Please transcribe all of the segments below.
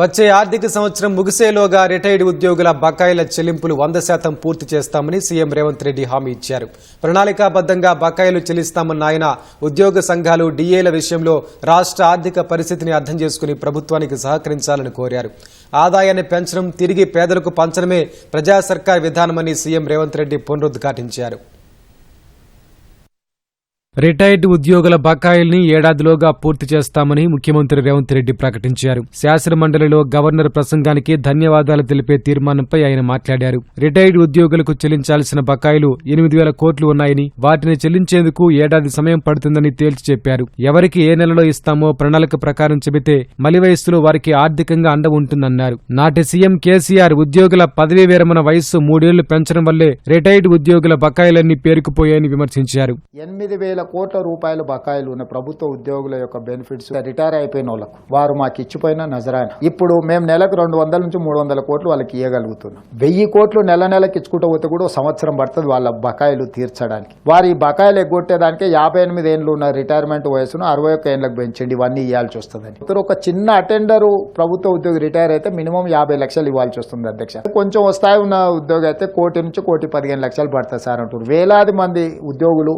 వచ్చే ఆర్థిక సంవత్సరం ముగిసేలోగా రిటైర్డ్ ఉద్యోగుల బకాయిల చెల్లింపులు వంద శాతం పూర్తి చేస్తామని సీఎం రేవంత్ రెడ్డి హామీ ఇచ్చారు. ప్రణాళికాబద్ధంగా బకాయిలు చెల్లిస్తామన్న ఆయన ఉద్యోగ సంఘాలు డీఏల విషయంలో రాష్ట్ర ఆర్థిక పరిస్థితిని అర్థం చేసుకుని ప్రభుత్వానికి సహకరించాలని కోరారు. ఆదాయాన్ని పెంచడం తిరిగి పేదలకు పంచడమే ప్రజా సర్కార్ విధానమని సీఎం రేవంత్ రెడ్డి పునరుద్ఘాటించారు. రిటైర్డ్ ఉద్యోగుల బకాయిల్ని ఏడాదిలోగా పూర్తి చేస్తామని ముఖ్యమంత్రి రేవంత్ రెడ్డి ప్రకటించారు. శాసన మండలిలో గవర్నర్ ప్రసంగానికి ధన్యవాదాలు తెలిపే తీర్మానంపై ఆయన మాట్లాడారు. రిటైర్డ్ ఉద్యోగులకు చెల్లించాల్సిన బకాయిలు ఎనిమిది వేల కోట్లు ఉన్నాయని వాటిని చెల్లించేందుకు ఏడాది సమయం పడుతుందని తేల్చి చెప్పారు. ఎవరికి ఏ నెలలో ఇస్తామో ప్రణాళిక ప్రకారం చెబితే మలి వయస్సులో వారికి ఆర్థికంగా అండ ఉంటుందన్నారు. నాటి సీఎం కేసీఆర్ ఉద్యోగుల పదవీ విరమణ వయస్సు మూడేళ్ళు పెంచడం వల్లే రిటైర్డ్ ఉద్యోగుల బకాయిలన్నీ పేరుకుపోయాయని విమర్శించారు. ఎనిమిది వేల కోట్ల రూపాయల బకాయిలు ఉన్న ప్రభుత్వ ఉద్యోగుల యొక్క బెనిఫిట్స్ రిటైర్ అయిపోయిన వాళ్ళకు. వారు మాకు ఇచ్చిపోయిన నజరాయన ఇప్పుడు మేము నెలకు రెండు వందల నుంచి మూడు వందల కోట్లు వాళ్ళకి ఇవ్వగలుగుతున్నాం వెయ్యి కోట్లు నెల నెలకి ఇచ్చుకుంటూ పోతే కూడా సంవత్సరం పడుతుంది వాళ్ళ బకాయిలు తీర్చడానికి. వారి బకాయిలు ఎగ్గొట్టేదానికి యాభై ఎనిమిది ఏళ్ళు ఉన్న రిటైర్మెంట్ వయసును అరవై ఒక్క ఏళ్ళకి పెంచండి ఇవన్నీ ఇవ్వాల్సి వస్తుందని. ఇతరు ఒక చిన్న అటెండర్ ప్రభుత్వ ఉద్యోగి రిటైర్ అయితే మినిమం యాభై లక్షలు ఇవ్వాల్సి వస్తుంది అధ్యక్ష. కొంచెం స్థాయి ఉన్న ఉద్యోగి అయితే కోటి నుంచి కోటి పదిహేను లక్షలు పడతాయి సార్ అంటారు వేలాది మంది ఉద్యోగులు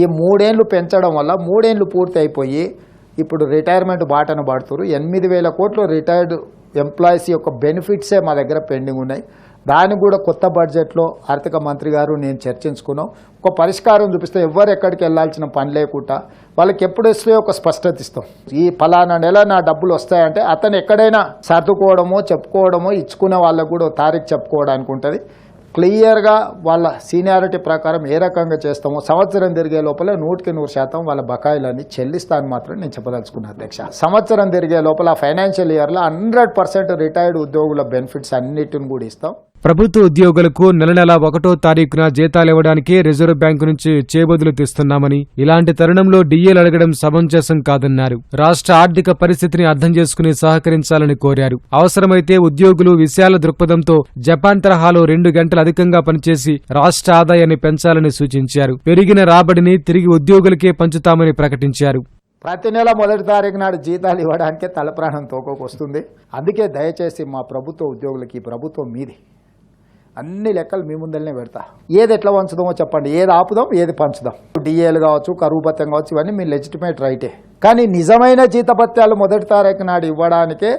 ఈ మూడేళ్ళు పెంచడం వల్ల మూడేళ్ళు పూర్తి అయిపోయి ఇప్పుడు రిటైర్మెంట్ బాటను పడుతున్నారు ఎనిమిది వేల కోట్లు రిటైర్డ్ ఎంప్లాయీస్ యొక్క బెనిఫిట్సే మా దగ్గర పెండింగ్ ఉన్నాయి. దానికి కూడా కొత్త బడ్జెట్లో ఆర్థిక మంత్రి గారు నేను చర్చించుకున్నాం. ఒక పరిష్కారం చూపిస్తే ఎవరు ఎక్కడికి వెళ్ళాల్సిన పని లేకుండా వాళ్ళకి ఎప్పుడు వస్తాయో ఒక స్పష్టత ఇస్తాం. ఈ ఫలానా నెల నా డబ్బులు వస్తాయంటే అతను ఎక్కడైనా సర్దుకోవడమో చెప్పుకోవడమో ఇచ్చుకునే వాళ్ళకు కూడా తారీఖు చెప్పుకోవడానికి ఉంటుంది. క్లియర్గా వాళ్ళ సీనియారిటీ ప్రకారం ఏ రకంగా చేస్తామో సంవత్సరం తిరిగే లోపల నూటికి నూరు శాతం వాళ్ళ బకాయిలన్నీ చెల్లిస్తాను మాత్రం నేను చెప్పదలుచుకున్నాను అధ్యక్ష. సంవత్సరం తిరిగే లోపల ఫైనాన్షియల్ ఇయర్లో హండ్రెడ్ పర్సెంట్ రిటైర్డ్ ఉద్యోగుల బెనిఫిట్స్ అన్నిటిని కూడా ఇస్తాం. ప్రభుత్వ ఉద్యోగులకు నెల నెల ఒకటో తారీఖున జీతాలు ఇవ్వడానికి రిజర్వ్ బ్యాంకు నుంచి చేబదులు తెస్తున్నామని ఇలాంటి తరుణంలో డిఏలు అడగడం సమంజసం కాదన్నారు. రాష్ట్ర ఆర్థిక పరిస్థితిని అర్థం చేసుకుని సహకరించాలని కోరారు. అవసరమైతే ఉద్యోగులు విశాల దృక్పథంతో జపాన్ తరహాలో రెండు గంటలు అధికంగా పనిచేసి రాష్ట్ర ఆదాయాన్ని పెంచాలని సూచించారు. పెరిగిన రాబడిని తిరిగి ఉద్యోగులకే పంచుతామని ప్రకటించారు. ప్రతి నెల మొదటి తారీఖు నాడు జీతాలు ఇవ్వడానికే తలప్రాణం తోకోకు అందుకే దయచేసి మా ప్రభుత్వ ఉద్యోగులకి ప్రభుత్వం మీది. అన్ని లెక్కలు మీ ముందరనే పెడతా. ఏది ఎట్లా పంచుదామో చెప్పండి. ఏది ఆపుదాం ఏది పంచుదాం. డిఏలు కావచ్చు కరువు పత్యం కావచ్చు ఇవన్నీ మీ లెజిటిమేట్ రైటే కానీ నిజమైన జీతభత్యాలు మొదటి తారీఖు నాడు ఇవ్వడానికే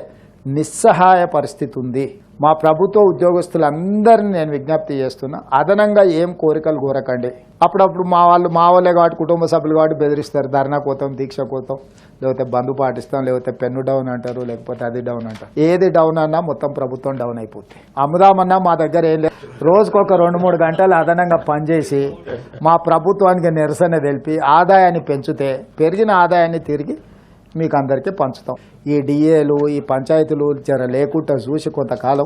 నిస్సహాయ పరిస్థితి ఉంది. మా ప్రభుత్వ ఉద్యోగస్తులందరినీ నేను విజ్ఞప్తి చేస్తున్నా అదనంగా ఏం కోరికలు కోరకండి. అప్పుడప్పుడు మా వాళ్ళు మా వాళ్ళే కాబట్టి కుటుంబ సభ్యులు కాబట్టి బెదిరిస్తారు ధర్నా కోతాం దీక్ష కోతాం లేకపోతే బంధు పాటిస్తాం లేకపోతే పెన్ను డౌన్ అంటారు లేకపోతే అది డౌన్ అంటారు. ఏది డౌన్ అన్నా మొత్తం ప్రభుత్వం డౌన్ అయిపోతుంది అమ్ముదామన్నా మా దగ్గర ఏం లేదు. రోజుకొక రెండు మూడు గంటలు అదనంగా పనిచేసి మా ప్రభుత్వానికి నిరసన తెలిపి ఆదాయాన్ని పెంచితే పెరిగిన ఆదాయాన్ని తిరిగి మీకు అందరికీ పంచుతాం. ఈ డిఏలు ఈ పంచాయతీలు జర లేకుండా చూసి కొంతకాలం.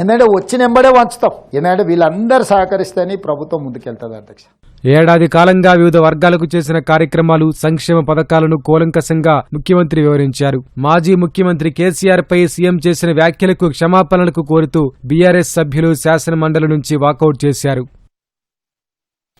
ఎందుకంటే వచ్చిన వెంబడే పంచుతాం. ఎందుకంటే వీళ్ళందరూ సహకరిస్తేనే ప్రభుత్వం ముందుకెళ్తుంది అధ్యక్ష. ఏడాది కాలంగా వివిధ వర్గాలకు చేసిన కార్యక్రమాలు సంక్షేమ పథకాలను కూలంకషంగా ముఖ్యమంత్రి వివరించారు. మాజీ ముఖ్యమంత్రి కేసీఆర్ పై సీఎం చేసిన వ్యాఖ్యలకు క్షమాపణలకు కోరుతూ బీఆర్ఎస్ సభ్యులు శాసనమండలి నుంచి వాకౌట్ చేశారు.